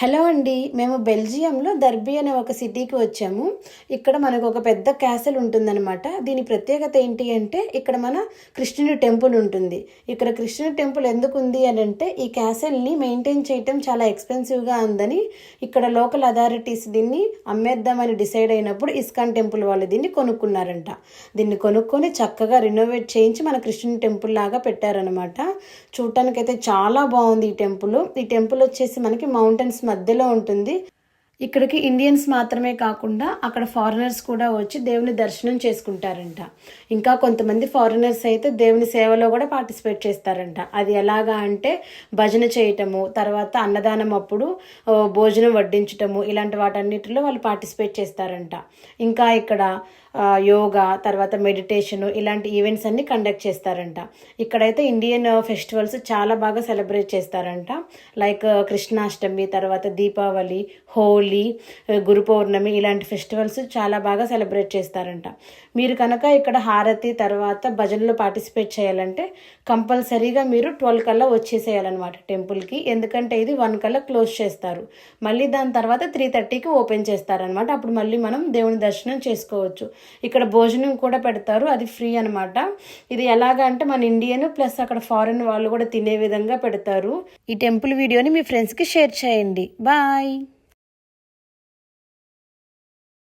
Hello అండి మేము బెల్జియంలో దర్బీ అనే ఒక సిటీకి వచ్చాము. ఇక్కడ మనకు ఒక పెద్ద క్యాసల్ ఉంటుందన్నమాట. దీని ప్రత్యేకత ఏంటి అంటే ఇక్కడ మన కృష్ణుని టెంపుల్ ఉంటుంది. ఇక్కడ కృష్ణుని టెంపుల్ ఎందుకు ఉంది అని అంటే ఈ క్యాసల్ని మెయింటైన్ చేయటం చాలా ఎక్స్పెన్సివ్గా ఉందని ఇక్కడ లోకల్ అథారిటీస్ దీన్ని అమ్మేద్దామని డిసైడ్ అయినప్పుడు ఇస్కాన్ టెంపుల్ వాళ్ళు దీన్ని కొనుక్కున్నారంట. దీన్ని కొనుక్కొని చక్కగా రినోవేట్ చేయించి మన కృష్ణుని టెంపుల్ లాగా పెట్టారనమాట చూడటానికైతే చాలా బాగుంది ఈ టెంపుల్. ఈ టెంపుల్ వచ్చేసి మనకి మౌంటైన్స్ మధ్యలో ఉంటుంది. ఇక్కడికి ఇండియన్స్ మాత్రమే కాకుండా అక్కడ ఫారినర్స్ కూడా వచ్చి దేవుని దర్శనం చేసుకుంటారంట. ఇంకా కొంతమంది ఫారినర్స్ అయితే దేవుని సేవలో కూడా పార్టిసిపేట్ చేస్తారంట. అది ఎలాగా అంటే భజన చేయటము తర్వాత అన్నదానం అప్పుడు భోజనం వడ్డించటము ఇలాంటి వాటన్నిటిలో వాళ్ళు పార్టిసిపేట్ చేస్తారంట. ఇంకా ఇక్కడ యోగా తర్వాత మెడిటేషన్ ఇలాంటి ఈవెంట్స్ అన్ని కండక్ట్ చేస్తారంట. ఇక్కడైతే ఇండియన్ ఫెస్టివల్స్ uh, చాలా బాగా సెలబ్రేట్ చేస్తారంట. లైక్ కృష్ణాష్టమి uh, తర్వాత దీపావళి హోలీ గురు పౌర్ణమి ఇలాంటి ఫెస్టివల్స్ చాలా బాగా సెలబ్రేట్ చేస్తారంట. మీరు కనుక ఇక్కడ హారతి తర్వాత భజనలో పార్టిసిపేట్ చేయాలంటే కంపల్సరీగా మీరు ట్వెల్వ్ కల్లా వచ్చేసేయాలన్నమాట టెంపుల్కి ఎందుకంటే ఇది వన్ కల్లా క్లోజ్ చేస్తారు. మళ్ళీ దాని తర్వాత త్రీ థర్టీకి ఓపెన్ చేస్తారనమాట అప్పుడు మళ్ళీ మనం దేవుని దర్శనం చేసుకోవచ్చు. ఇక్కడ భోజనం కూడా పెడతారు. అది ఫ్రీ అనమాట ఇది ఎలాగ అంటే మన ఇండియన్ ప్లస్ అక్కడ ఫారెన్ వాళ్ళు కూడా తినే విధంగా పెడతారు. ఈ టెంపుల్ వీడియోని మీ ఫ్రెండ్స్కి షేర్ చేయండి. బాయ్.